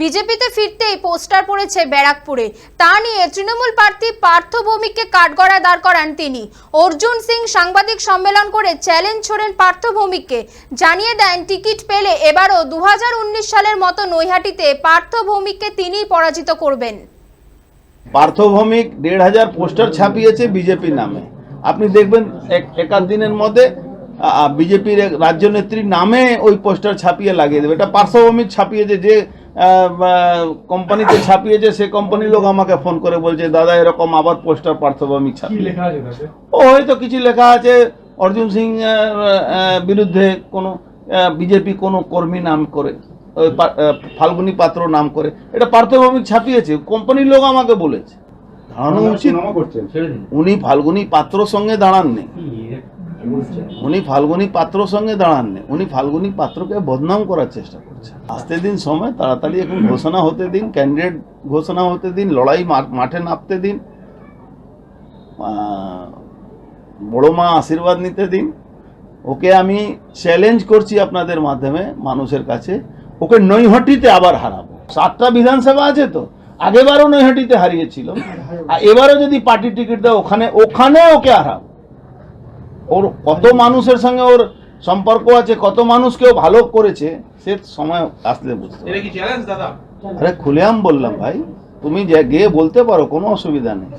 বিজেপিতে ফিরতেই পোস্টার পড়েছে ব্যারাকপুরে। তা নিয়ে তৃণমূল প্রার্থী পার্থ ভৌমিককে কাঠগড়ায় দাঁড় করান তিনি। অর্জুন সিং সাংবাদিক সম্মেলন করে চ্যালেঞ্জ ছোড়েন পার্থ ভৌমিককে। জানিয়ে দেন, টিকিট পেলে এবারও দুহাজার উনিশ সালের মতো নৈহাটিতে পার্থ ভৌমিককে তিনিই পরাজিত করবেন। পার্থভৌমিক দেড় হাজার পোস্টার ছাপিয়েছে বিজেপি নামে। আপনি দেখবেন এক একাধ দিনের মধ্যে বিজেপির রাজ্য নেত্রীর নামে ওই পোস্টার ছাপিয়ে লাগিয়ে দেবে। এটা পার্শ্বভৌমিক ছাপিয়েছে যে কোম্পানিতে ছাপিয়েছে সে কোম্পানির লোক আমাকে ফোন করে বলছে দাদা এরকম আবার পোস্টার পার্শ্বভৌমিক কি ছাপিয়ে। লেখা আছে তাতে? ও হয়তো কিছু লেখা আছে অর্জুন সিং বিরুদ্ধে কোনো বিজেপি কোনো কর্মী নাম করে ওই পা- পাত্র নাম করে এটা পার্থভৌমিক ছাপিয়েছে কোম্পানির লোক আমাকে বলেছে। দাঁড়ানো উচিত। উনি ফাল্গুনি পাত্র সঙ্গে দাঁড়াননি। উনি ফাল্গুনী পাত্র সঙ্গে দাঁড়াননি। উনি ফাল্গুনী পাত্রকে বদনাম করার চেষ্টা করছে আসতে দিন সময়, তাড়াতাড়ি এখন ঘোষণা হতে দিন, ক্যান্ডিডেট ঘোষণা হতে দিন, লড়াই মাঠে নামতে দিন বড় মা আশীর্বাদ নিতে দিন। ওকে আমি চ্যালেঞ্জ করছি আপনাদের মাধ্যমে মানুষের কাছে, ওকে নৈহাটিতে আবার হারাবো। সাতটা বিধানসভা আছে তো, আগেবারও নৈহাটিতে হারিয়েছিল। আর এবারও যদি পার্টি টিকিট দেয়, ওখানে ওখানে ওকে হারাবো। ওর কত মানুষের সঙ্গে ওর সম্পর্ক আছে কত মানুষকেও ভালো করেছে সে সময় আসলে বুঝতে আরে খুলে আম খুলেআম বললাম ভাই তুমি গিয়ে বলতে পারো কোনো অসুবিধা নেই।